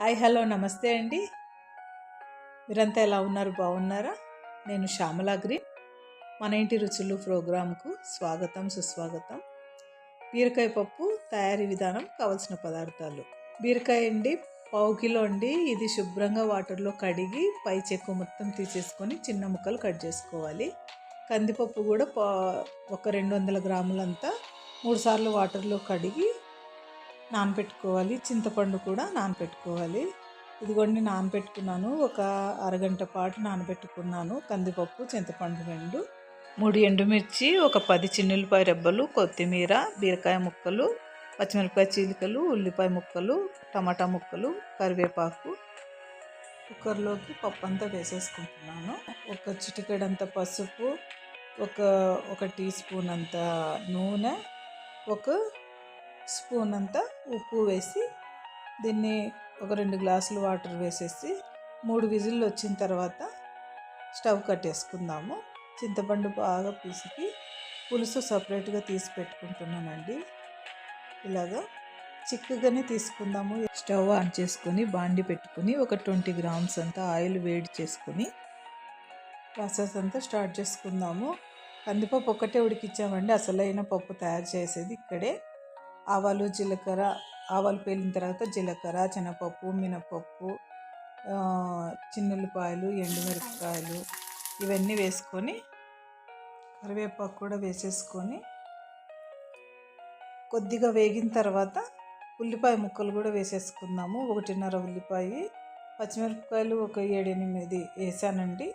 Hi hello నమస్తే అండి. మీరంతా ఎలా ఉన్నారు? బాగున్నారా? నేను శ్యామలాగ్రి మన ఇంటి రుచులు ప్రోగ్రాంకు స్వాగతం సుస్వాగతం. బీరకాయ పప్పు తయారీ విధానం కావలసిన పదార్థాలు. బీరకాయ అండి పావు కిలో అండి. ఇది శుభ్రంగా వాటర్లో కడిగి పై చెక్కు మొత్తం తీసేసుకొని చిన్న ముక్కలు కట్ చేసుకోవాలి. కందిపప్పు కూడా పా ఒక రెండు వందల గ్రాములంతా మూడు సార్లు వాటర్లో కడిగి నానబెట్టుకోవాలి చింతపండు కూడా నానబెట్టుకోవాలి ఇదిగోండి నానబెట్టుకున్నాను ఒక అరగంట పాటు నానబెట్టుకున్నాను. కందిపప్పు చింతపండు రెండు. మూడు ఎండుమిర్చి ఒక పది చిన్నులపాయ రెబ్బలు కొత్తిమీర బీరకాయ ముక్కలు పచ్చిమిరపకాయ చీలికలు ఉల్లిపాయ ముక్కలు టమాటా ముక్కలు కరివేపాకు. కుక్కర్లోకి పప్పు అంతా వేసేసుకుంటున్నాను. ఒక చిటికెడంత పసుపు ఒక ఒక టీ స్పూన్ అంత నూనె ఒక స్పూన్ అంతా ఉప్పు వేసి దీన్ని ఒక రెండు గ్లాసులు వాటర్ వేసేసి మూడు విజిల్లు వచ్చిన తర్వాత స్టవ్ కట్టేసుకుందాము. చింతపండు బాగా పిసికి పులుసు సపరేట్గా తీసి పెట్టుకుంటున్నానండి. ఇలాగా చిక్కగానే తీసుకుందాము. స్టవ్ ఆన్ చేసుకొని బాండి పెట్టుకుని ఒక ట్వంటీ గ్రామ్స్ అంతా ఆయిల్ వేడి చేసుకొని ప్రాసెస్ అంతా స్టార్ట్ చేసుకుందాము. కందిపప్పు ఒక్కటే ఉడికిచ్చామండి. అసలైన పప్పు తయారు చేసేది ఇక్కడే. ఆవాలు జీలకర్ర ఆవాలు పేలిన తర్వాత జీలకర్ర శనగపప్పు మినపప్పు చిన్నుల్లిపాయలు ఎండుమిరపకాయలు ఇవన్నీ వేసుకొని కరివేపాకు కూడా వేసేసుకొని కొద్దిగా వేగిన తర్వాత ఉల్లిపాయ ముక్కలు కూడా వేసేసుకుందాము. ఒకటిన్నర ఉల్లిపాయ పచ్చిమిరపకాయలు ఒక ఏడెనిమిది వేసానండి.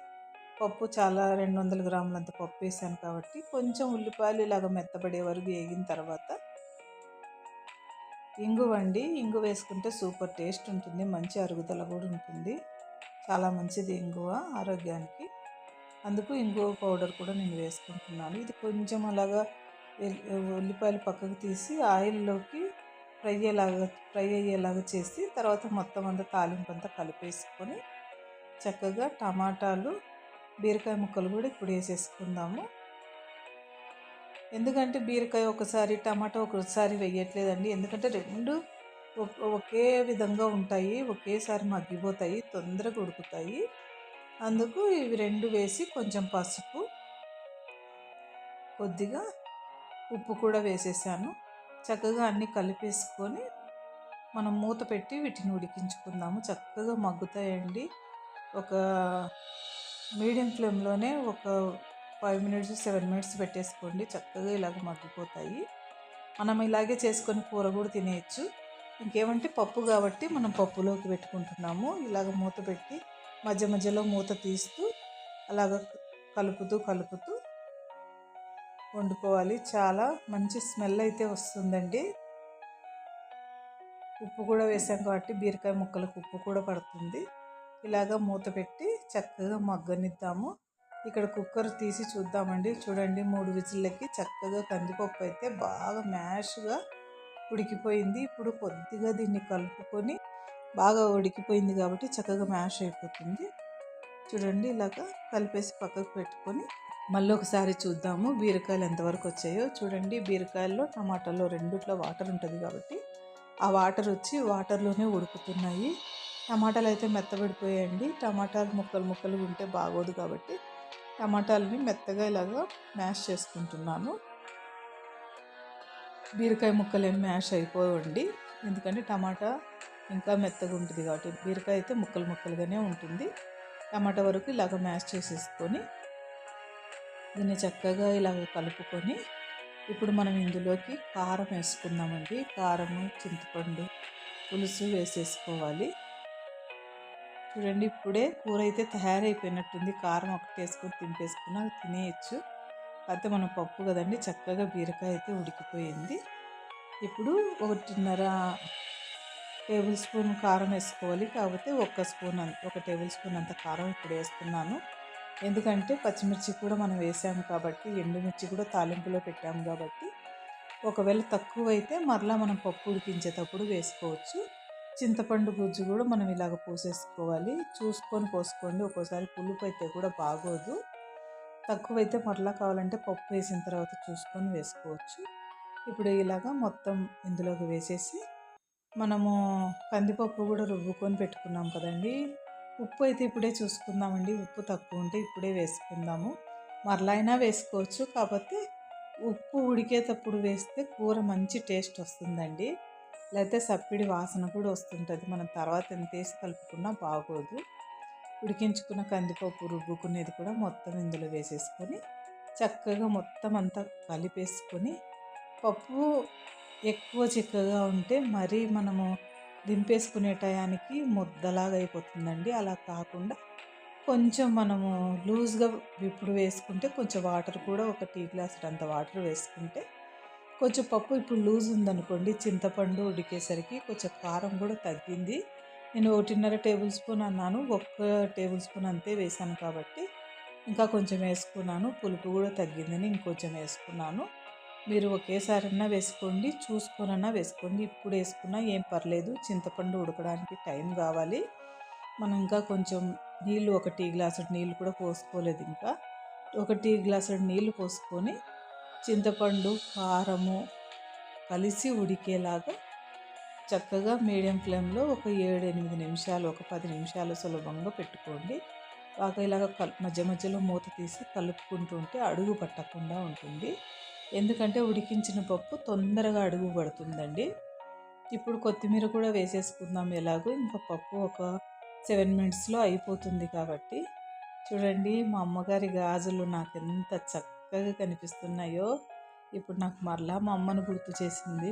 పప్పు చాలా రెండు వందల గ్రాములంత పప్పు వేసాను కాబట్టి కొంచెం ఉల్లిపాయలు ఇలాగ మెత్తబడే వరకు వేగిన తర్వాత ఇంగు వండి ఇంగు వేసుకుంటే సూపర్ టేస్ట్ ఉంటుంది మంచి అరుగుదల కూడా ఉంటుంది. చాలా మంచిది ఇంగువ ఆరోగ్యానికి. అందుకు ఇంగువ పౌడర్ కూడా నేను వేసుకుంటున్నాను. ఇది కొంచెం అలాగా ఉల్లిపాయలు పక్కకు తీసి ఆయిల్లోకి ఫ్రై అయ్యేలాగా ఫ్రై అయ్యేలాగా చేసి తర్వాత మొత్తం అంతా తాలింపు అంతా కలిపేసుకొని చక్కగా టమాటాలు బీరకాయ ముక్కలు కూడా ఇప్పుడు వేసేసుకుందాము. ఎందుకంటే బీరకాయ ఒకసారి టమాటా ఒకసారి వేయట్లేదండి. ఎందుకంటే రెండు ఒకే విధంగా ఉంటాయి ఒకేసారి మగ్గిపోతాయి తొందరగా ఉడుకుతాయి. అందుకు ఇవి రెండు వేసి కొంచెం పసుపు కొద్దిగా ఉప్పు కూడా వేసేసాను. చక్కగా అన్నీ కలిపేసుకొని మనం మూత పెట్టి వీటిని ఉడికించుకుందాము. చక్కగా మగ్గుతాయండి. ఒక మీడియం ఫ్లేమ్లోనే ఒక ఫైవ్ మినిట్స్ సెవెన్ మినిట్స్ పెట్టేసుకోండి. చక్కగా ఇలాగ మగ్గిపోతాయి. మనం ఇలాగే చేసుకొని కూర కూడా తినేయచ్చు. ఇంకేమంటే పప్పు కాబట్టి మనం పప్పులోకి పెట్టుకుంటున్నాము. ఇలాగ మూత పెట్టి మధ్య మధ్యలో మూత తీస్తూ అలాగ కలుపుతూ కలుపుతూ వండుకోవాలి. చాలా మంచి స్మెల్ అయితే వస్తుందండి. ఉప్పు కూడా వేసాం కాబట్టి బీరకాయ ముక్కలకు ఉప్పు కూడా పడుతుంది. ఇలాగ మూత పెట్టి చక్కగా మగ్గనిద్దాము. ఇక్కడ కుక్కర్ తీసి చూద్దామండి. చూడండి మూడు విజిల్లకి చక్కగా కందిపప్పు అయితే బాగా మ్యాష్గా ఉడికిపోయింది. ఇప్పుడు కొద్దిగా దీన్ని కలుపుకొని బాగా ఉడికిపోయింది కాబట్టి చక్కగా మ్యాష్ అయిపోతుంది. చూడండి ఇలాగ కలిపేసి పక్కకు పెట్టుకొని మళ్ళీ ఒకసారి చూద్దాము బీరకాయలు ఎంతవరకు వచ్చాయో. చూడండి బీరకాయల్లో టమాటాలో రెండిట్లో వాటర్ ఉంటుంది కాబట్టి ఆ వాటర్ వచ్చి వాటర్లోనే ఉడుకుతున్నాయి. టమాటాలు అయితే మెత్తబడిపోయాయండి. టమాటాలు ముక్కలు ముక్కలు ఉంటే బాగోదు కాబట్టి టమాటాలని మెత్తగా ఇలాగా మ్యాష్ చేసుకుంటున్నాను. బీరకాయ ముక్కలు ఏం మ్యాష్ అయిపోవండి. ఎందుకంటే టమాటా ఇంకా మెత్తగా ఉంటుంది కాబట్టి బీరకాయ అయితే ముక్కలు ముక్కలుగానే ఉంటుంది. టమాటా వరకు ఇలాగ మ్యాష్ చేసేసుకొని దీన్ని చక్కగా ఇలాగ కలుపుకొని ఇప్పుడు మనం ఇందులోకి కారం వేసుకుందామండి. కారము చింతపండు పులుసు వేసేసుకోవాలి. చూడండి ఇప్పుడే కూర అయితే తయారైపోయినట్టుంది. కారం ఒకటి వేసుకొని తింపేసుకుని తినేయచ్చు. అయితే మనం పప్పు కదండి చక్కగా బీరకాయ అయితే ఉడికిపోయింది. ఇప్పుడు ఒకటిన్నర టేబుల్ స్పూన్ కారం వేసుకోవాలి. కాకపోతే ఒక్క స్పూన్ ఒక టేబుల్ స్పూన్ అంత కారం ఇప్పుడు వేస్తున్నాను. ఎందుకంటే పచ్చిమిర్చి కూడా మనం వేసాము కాబట్టి ఎండుమిర్చి కూడా తాలింపులో పెట్టాము కాబట్టి ఒకవేళ తక్కువ అయితే మరలా మనం పప్పు ఉడికించేటప్పుడు వేసుకోవచ్చు. చింతపండు గుజ్జు కూడా మనం ఇలాగ పోసేసుకోవాలి. చూసుకొని పోసుకోండి. ఒక్కోసారి పులుపు అయితే కూడా బాగోదు. తక్కువైతే మరలా కావాలంటే పప్పు వేసిన తర్వాత చూసుకొని వేసుకోవచ్చు. ఇప్పుడు ఇలాగ మొత్తం ఇందులోకి వేసేసి మనము కందిపప్పు కూడా రుబ్బుకొని పెట్టుకున్నాం కదండి. ఉప్పు అయితే ఇప్పుడే చూసుకుందామండి. ఉప్పు తక్కువ ఉంటే ఇప్పుడే వేసుకుందాము. మరలా అయినా వేసుకోవచ్చు. కాకపోతే ఉప్పు ఉడికేటప్పుడు వేస్తే కూర మంచి టేస్ట్ వస్తుందండి. లేకపోతే సప్పిడి వాసన కూడా వస్తుంటుంది. మనం తర్వాత ఎంత వేసి కలుపుకున్నా బాగోదు. ఉడికించుకున్న కందిపప్పు రుబ్బుకునేది కూడా మొత్తం ఇందులో వేసేసుకొని చక్కగా మొత్తం అంతా కలిపేసుకొని పప్పు ఎక్కువ చిక్కగా ఉంటే మరీ మనము దింపేసుకునే టయానికి ముద్దలాగా అయిపోతుందండి. అలా కాకుండా కొంచెం మనము లూజ్గా ఇప్పుడు వేసుకుంటే కొంచెం వాటర్ కూడా ఒక టీ గ్లాస్ అంత వాటర్ వేసుకుంటే కొంచెం పప్పు ఇప్పుడు లూజ్ ఉందనుకోండి చింతపండు ఉడికేసరికి కొంచెం కారం కూడా తగ్గింది. నేను ఒకటిన్నర టేబుల్ స్పూన్ అన్నాను ఒక్క టేబుల్ స్పూన్ అంతే వేసాను కాబట్టి ఇంకా కొంచెం వేసుకున్నాను. పులుపు కూడా తగ్గిందని ఇంకొంచెం వేసుకున్నాను. మీరు ఒకేసారన్నా వేసుకోండి చూసుకొనన్నా వేసుకోండి. ఇప్పుడు వేసుకున్నా ఏం పర్లేదు చింతపండు ఉడకడానికి టైం కావాలి. మనం ఇంకా కొంచెం నీళ్ళు ఒక టీ గ్లాసు నీళ్ళు కూడా పోసుకోలేదు ఇంకా. ఒక టీ గ్లాసు నీళ్ళు పోసుకొని చింతపండు కారము కలిసి ఉడికేలాగా చక్కగా మీడియం ఫ్లేమ్లో ఒక ఏడు ఎనిమిది నిమిషాలు ఒక పది నిమిషాలు సులభంగా పెట్టుకోండి. బాగా ఇలాగ కల్ మధ్య మధ్యలో మూత తీసి కలుపుకుంటూ ఉంటే అడుగు పట్టకుండా ఉంటుంది. ఎందుకంటే ఉడికించిన పప్పు తొందరగా అడుగు పడుతుందండి. ఇప్పుడు కొత్తిమీర కూడా వేసేసుకుందాం ఎలాగో. ఇంకా పప్పు ఒక సెవెన్ మినిట్స్లో అయిపోతుంది కాబట్టి. చూడండి మా అమ్మగారి గాజులు నాకు ఎంత చక్క చక్కగా కనిపిస్తున్నాయో. ఇప్పుడు నాకు మరలా మా అమ్మను గుర్తు చేసింది.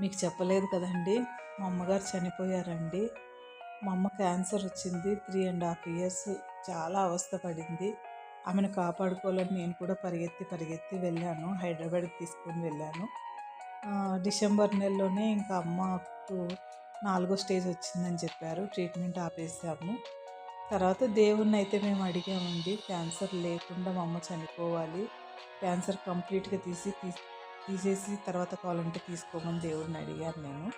మీకు చెప్పలేదు కదండి మా అమ్మగారు చనిపోయారండి. మా అమ్మ క్యాన్సర్ వచ్చింది త్రీ అండ్ హాఫ్ ఇయర్స్ చాలా అవస్థ పడింది. ఆమెను కాపాడుకోవాలని నేను కూడా పరిగెత్తి పరిగెత్తి వెళ్ళాను. హైదరాబాద్కి తీసుకొని వెళ్ళాను. డిసెంబర్ నెలలోనే ఇంకా అమ్మకు నాలుగో స్టేజ్ వచ్చిందని చెప్పారు. ట్రీట్మెంట్ ఆపేసాము. తర్వాత దేవుణ్ణి అయితే మేము అడిగామండి క్యాన్సర్ లేకుండా మా అమ్మ చనిపోవాలి. క్యాన్సర్ కంప్లీట్గా తీసి తీసేసి తర్వాత కావాలంటే తీసుకోమని దేవుడిని అడిగాను నేను.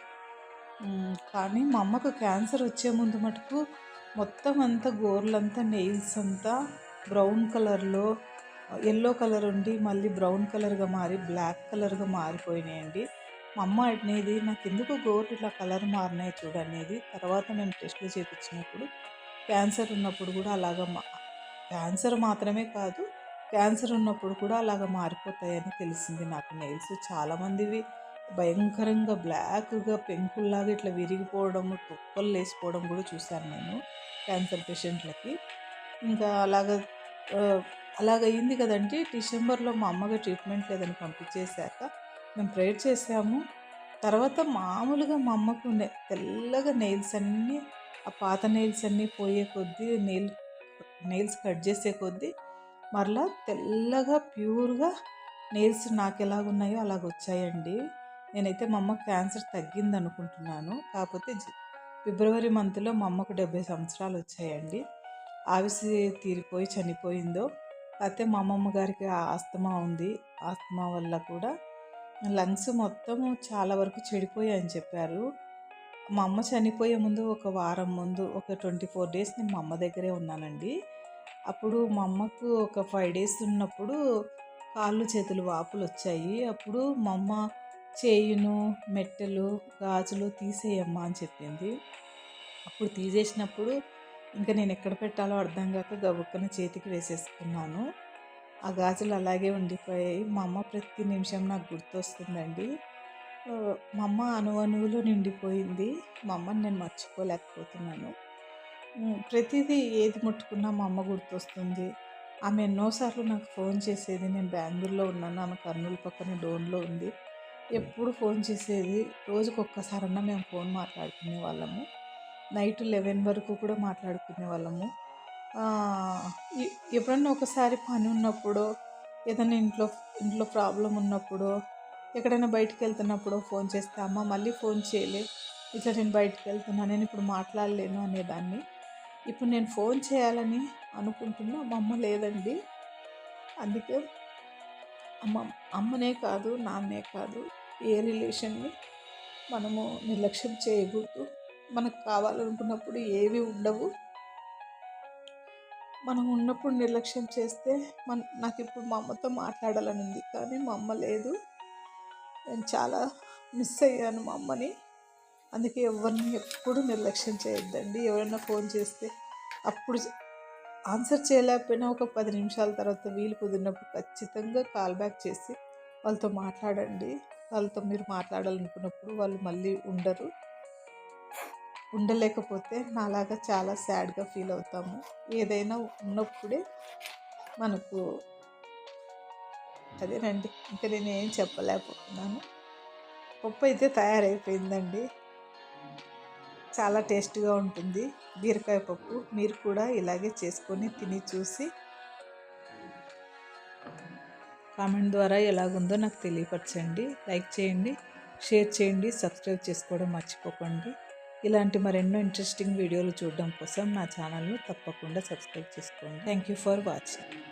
కానీ మా అమ్మకు క్యాన్సర్ వచ్చే ముందు మటుకు మొత్తం అంతా గోర్లంతా నెయిల్స్ అంతా బ్రౌన్ కలర్లో ఎల్లో కలర్ ఉండి మళ్ళీ బ్రౌన్ కలర్గా మారి బ్లాక్ కలర్గా మారిపోయినాయండి. మా అమ్మ అనేది నాకు ఎందుకు గోర్లు ఇట్లా కలర్ మారినాయి చూడనేది తర్వాత నేను టెస్ట్లు చేయించినప్పుడు క్యాన్సర్ ఉన్నప్పుడు కూడా అలాగ మా క్యాన్సర్ మాత్రమే కాదు క్యాన్సర్ ఉన్నప్పుడు కూడా అలాగ మారిపోతాయని తెలిసింది నాకు. నెయిల్స్ చాలామందివి భయంకరంగా బ్లాక్గా పెంకుల్లాగా ఇట్లా విరిగిపోవడం తుప్పలు లేసిపోవడం కూడా చూశాను నేను క్యాన్సర్ పేషెంట్లకి. ఇంకా అలాగ అలాగ అయింది కదండి. డిసెంబర్లో మా అమ్మగా ట్రీట్మెంట్ లేదని పంపించేశాక మేము ప్రేర్ చేసాము తర్వాత మామూలుగా మా అమ్మకు తెల్లగా నెయిల్స్ అన్నీ ఆ పాత నెయిల్స్ అన్నీ పోయే కొద్దీ నెయిల్ నెయిల్స్ కట్ చేసే కొద్దీ మరలా తెల్లగా ప్యూర్గా నెయిల్స్ నాకు ఎలాగున్నాయో అలాగ వచ్చాయండి. నేనైతే మా అమ్మ క్యాన్సర్ తగ్గింది అనుకుంటున్నాను కాకపోతే ఫిబ్రవరి మంత్లో మా అమ్మకు డెబ్బై సంవత్సరాలు వచ్చాయండి. ఆవిసి తీరిపోయి చనిపోయిందో అయితే మా అమ్మమ్మ గారికి ఆస్తమా ఉంది. ఆస్తమా వల్ల కూడా లంగ్స్ మొత్తం చాలా వరకు చెడిపోయాయని చెప్పారు. మా అమ్మ చనిపోయే ముందు ఒక వారం ముందు ఒక ట్వంటీ ఫోర్ డేస్ నేను మా అమ్మ దగ్గరే ఉన్నానండి. అప్పుడు మా అమ్మకు ఒక ఫైవ్ డేస్ ఉన్నప్పుడు కాళ్ళు చేతులు వాపులు వచ్చాయి. అప్పుడు మా అమ్మ చేయును మెట్టెలు గాజులు తీసేయమ్మా అని చెప్పింది. అప్పుడు తీసేసినప్పుడు ఇంకా నేను ఎక్కడ పెట్టాలో అర్థం కాక గబుక్కన చేతికి వేసేసుకున్నాను. ఆ గాజులు అలాగే ఉండిపోయాయి. మా అమ్మ ప్రతి నిమిషం నాకు గుర్తొస్తుందండి. మా అమ్మ అణువణువులు నిండిపోయింది. మా అమ్మని నేను మర్చిపోలేకపోతున్నాను. ప్రతిదీ ఏది ముట్టుకున్నా మా అమ్మ గుర్తొస్తుంది. ఆమె ఎన్నోసార్లు నాకు ఫోన్ చేసేది. నేను బెంగళూరులో ఉన్నాను. ఆమె కర్నూలు పక్కన డోన్లో ఉంది. ఎప్పుడు ఫోన్ చేసేది? రోజుకు ఒక్కసారన్నా మేము ఫోన్ మాట్లాడుకునే వాళ్ళము. నైట్ లెవెన్ వరకు కూడా మాట్లాడుకునే వాళ్ళము. ఎప్పుడన్నా ఒకసారి పని ఉన్నప్పుడు ఏదైనా ఇంట్లో ఇంట్లో ప్రాబ్లం ఉన్నప్పుడు ఎక్కడైనా బయటికి వెళ్తున్నప్పుడు ఫోన్ చేస్తే అమ్మ మళ్ళీ ఫోన్ చేయలే. ఇట్లా నేను బయటికి వెళ్తున్నా నేను ఇప్పుడు మాట్లాడలేను అనేదాన్ని. ఇప్పుడు నేను ఫోన్ చేయాలని అనుకుంటున్నా మా అమ్మ లేదండి. అందుకే అమ్మ అమ్మనే కాదు నాన్నే కాదు. ఏ రిలేషన్ని మనము నిర్లక్ష్యం చేయకూడదు. మనకు కావాలనుకున్నప్పుడు ఏవి ఉండవు. మనం ఉన్నప్పుడు నిర్లక్ష్యం చేస్తే మన నాకు ఇప్పుడు మా అమ్మతో మాట్లాడాలని ఉంది. కానీ మా అమ్మ లేదు. నేను చాలా మిస్ అయ్యాను మా అమ్మని. అందుకే ఎవరిని ఎప్పుడు నిర్లక్ష్యం చేయొద్దండి. ఎవరైనా ఫోన్ చేస్తే అప్పుడు ఆన్సర్ చేయలేకపోయినా ఒక పది నిమిషాల తర్వాత వీలు కుదిరినప్పుడు ఖచ్చితంగా కాల్ బ్యాక్ చేసి వాళ్ళతో మాట్లాడండి. వాళ్ళతో మీరు మాట్లాడాలనుకున్నప్పుడు వాళ్ళు మళ్ళీ ఉండరు. ఉండలేకపోతే నాలాగా చాలా సాడ్గా ఫీల్ అవుతాము. ఏదైనా ఉన్నప్పుడే మనకు అదేనండి ఇంకా నేను ఏం చెప్పలేకపోతున్నాను. పప్పు అయితే తయారైపోయిందండి. చాలా టేస్ట్గా ఉంటుంది. బీరకాయ పప్పు మీరు కూడా ఇలాగే చేసుకొని తిని చూసి కామెంట్ ద్వారా ఎలాగుందో నాకు తెలియపరచండి. లైక్ చేయండి షేర్ చేయండి సబ్స్క్రైబ్ చేసుకోవడం మర్చిపోకండి. ఇలాంటి మరెన్నో ఇంట్రెస్టింగ్ వీడియోలు చూడడం కోసం నా ఛానల్ను తప్పకుండా సబ్స్క్రైబ్ చేసుకోండి. Thank you for watching.